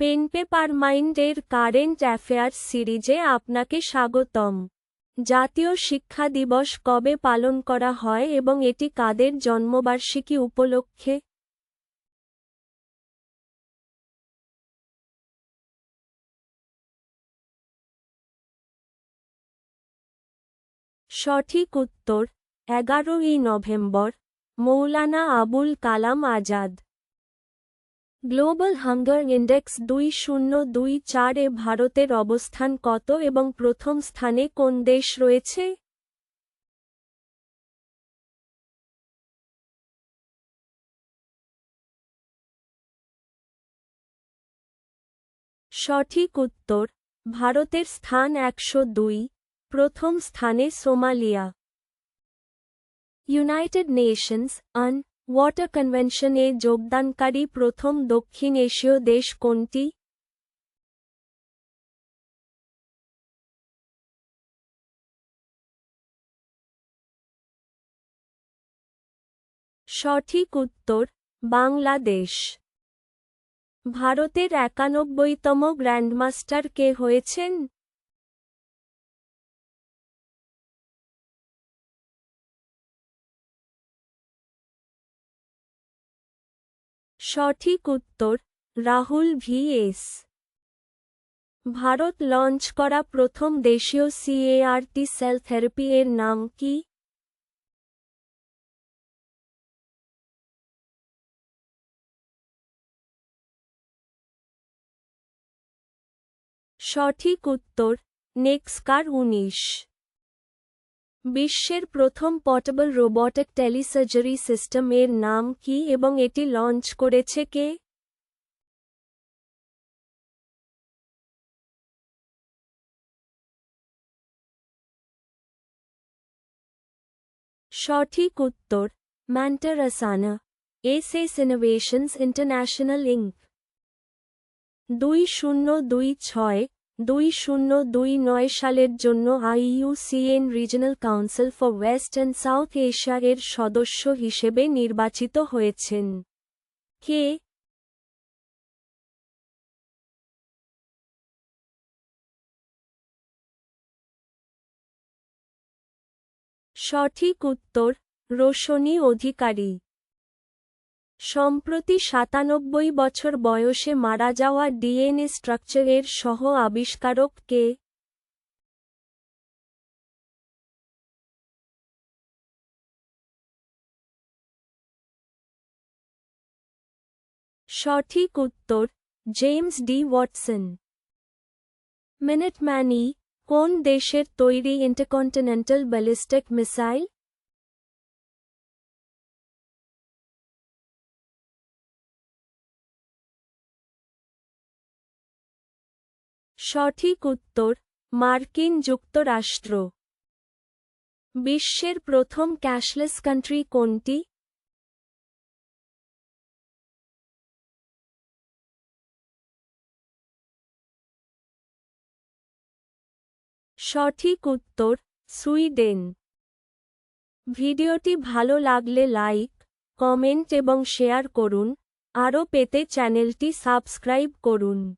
Pen paper মাইন্ডের current affairs সিরিজে আপনাকে স্বাগতম। জাতীয় শিক্ষা দিবস কবে পালন করা হয় এবং এটি কাদের জন্মবার্ষিকী উপলক্ষে? সঠিক উত্তর, এগারোই November, Maulana Abul Kalam Azad. Global hunger index দুই শূন্য দুই চারে ভারতের অবস্থান কত এবং প্রথম স্থানে কোন দেশ রয়েছে? সঠিক উত্তর, ভারতের স্থান একশো দুই, প্রথম স্থানে Somalia. United Nations on water কনভেনশনে যোগদানকারী প্রথম দক্ষিণ এশীয় দেশ কোনটি? সঠিক উত্তর, বাংলাদেশ। ভারতের একানব্বইতম গ্র্যান্ডমাস্টার কে হয়েছেন? সঠিক উত্তর, Rahul V S Bharat launch করা প্রথম দেশীয় সিএআরটি সেল থেরাপি এর নাম কি? সঠিক উত্তর, নেক্সকার উনিশ। বিশ্বের প্রথম পর্টেবল রোবটিক টেলিসার্জারি সিস্টেম এর নাম কি এবং এটি লঞ্চ করেছে কে? সঠিক উত্তর ম্যান্টারাসানা এসএস ইনোভেশনস ইন্টারন্যাশনাল ইঙ্ক দুই শূন্য দুই ছয় দুই শূন্য দুই নয় সালের জন্য IUCN regional council for west and south Asia এর সদস্য হিসেবে নির্বাচিত হয়েছেন। কে? সঠিক উত্তর, রোশনী অধিকারী। সম্প্রতি সাতানব্বই বছর বয়সে মারা যাওয়া ডিএনএ স্ট্রাকচারের সহ আবিষ্কারক কে? সঠিক উত্তর, জেমস ডি ওয়াটসন। মিনিটম্যানি কোন দেশের তৈরি ইন্টারকন্টিনেন্টাল ব্যালিস্টিক মিসাইল? সঠিক উত্তর, মার্কিন যুক্তরাষ্ট্র। বিশ্বের প্রথম ক্যাশলেস কান্ট্রি কোনটি? সঠিক উত্তর, সুইডেন। ভিডিওটি ভালো লাগলে লাইক, কমেন্ট এবং শেয়ার করুন, আরও পেতে চ্যানেলটি সাবস্ক্রাইব করুন।